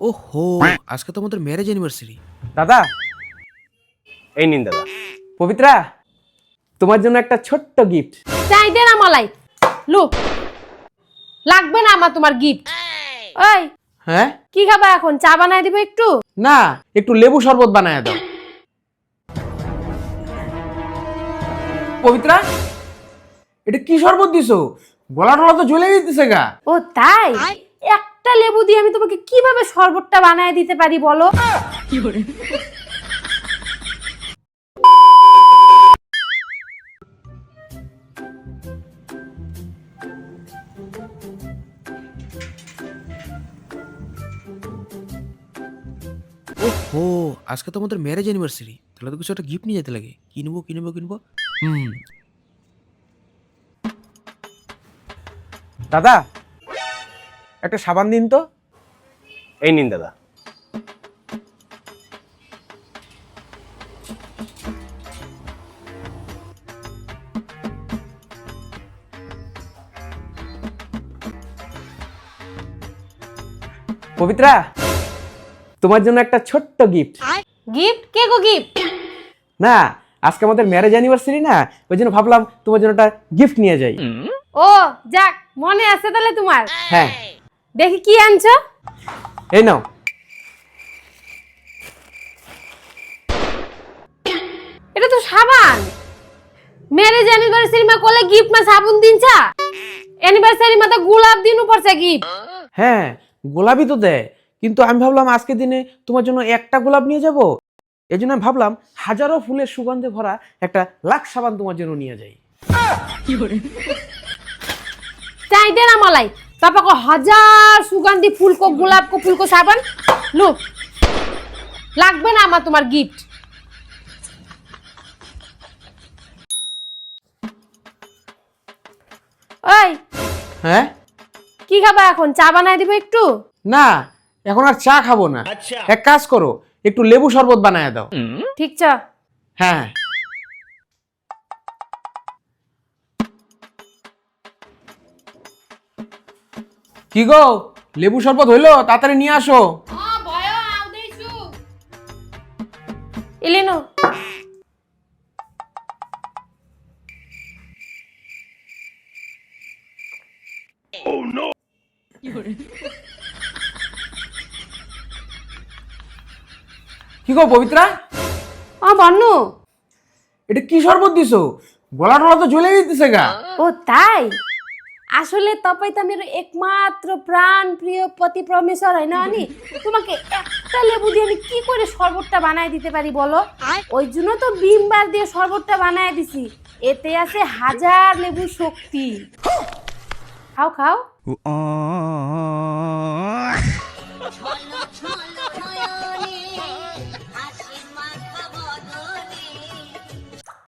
ওহো আজকে তো আমাদের ম্যারেজ অ্যানিভার্সারি দাদা এই নিন দাদা। পবিত্রা তোমার জন্য একটা ছোট্ট গিফট চাই দে না মালাই। লু লাগবে না আমার তোমার গিফট ওই হ্যাঁ? কি খাবা এখন? চা বানাই দিবে একটু? না একটু লেবু শরবত বানায় দাও। পবিত্রা এটা কি শরবত দিছো? গলা টলা তো জ্বলে দিতেছে গা। ও তাই? একটা লেবু দিয়ে আমি তোমাকে কীভাবে শরবতটা বানায় দিতে পারি বলো? ও আজকে তো আমাদের ম্যারেজ অ্যানিভার্সারি তাহলে তো কিছু একটা গিফট নিয়ে যেতে লাগে। কিনবো কিনবো কিনবো? হুম। দাদা একটা সাবান দিন তো। এই নিন দাদা। পবিত্রা তোমার জন্য একটা ছোট্ট গিফট গিফট কে গো গিফট না আজকে আমাদের ম্যারেজ অ্যানিভার্সারি না ওই জন্য ভাবলাম তোমার জন্য একটা গিফট নিয়ে যাই। ও যাক মনে আছে তাহলে তোমার। হ্যাঁ। দেখি কি আনছো? এই নাও। এটা তো সাবান। ম্যারেজ অ্যানিভার্সারি মা কোলে গিফট মা সাবুন দিনছা অ্যানিভার্সারি মা তো গোলাপ দিন উপরছে গিফট হ্যাঁ গোলাপই তো দেয়। কিন্তু আমি ভাবলাম আজকে দিনে তোমার জন্য একটা গোলাপ নিয়ে যাব। এই জন্য আমি ভাবলাম হাজারো ফুলের সুগন্ধে ভরা একটা লাখ সাবান তোমার জন্য নিয়ে যাই। চাই দে না মালাই কো হাজার সুগন্ধি ফুল কো গোলাপ কো ফুল কো সাবান। লু লাগবে না আমার তোমার গিফট ওই হ্যাঁ? কি খাবা এখন? চা বানাই দিব একটু? না এখন আর চা খাব না। এক কাজ করো একটু লেবু শরবত বানায় দাও। ঠিক চা। হ্যাঁ। কি গো? লেবু শরবত হইল? তাড়াতাড়ি নিয়ে আসো। ইলিনো কি গো পবিত্রা? ও বন্নু এটা কি শরবত দিছো? গলা টলা তো জ্বলে দিতেছে গা। ও তাই? আসলে তপাই তো আমি একমাত্র প্রাণ প্রিয় পতি প্রমেশ্বর হয় না আনি? তোমাকে একটা লেবু দিয়ে আমি কি করে শরবতটা বানায় দিতে পারি বলো? ওই জন্য তো বিমবার দিয়ে শরবতটা বানায় দিছি। এতে আছে হাজার লেবু শক্তি। খাও খাও।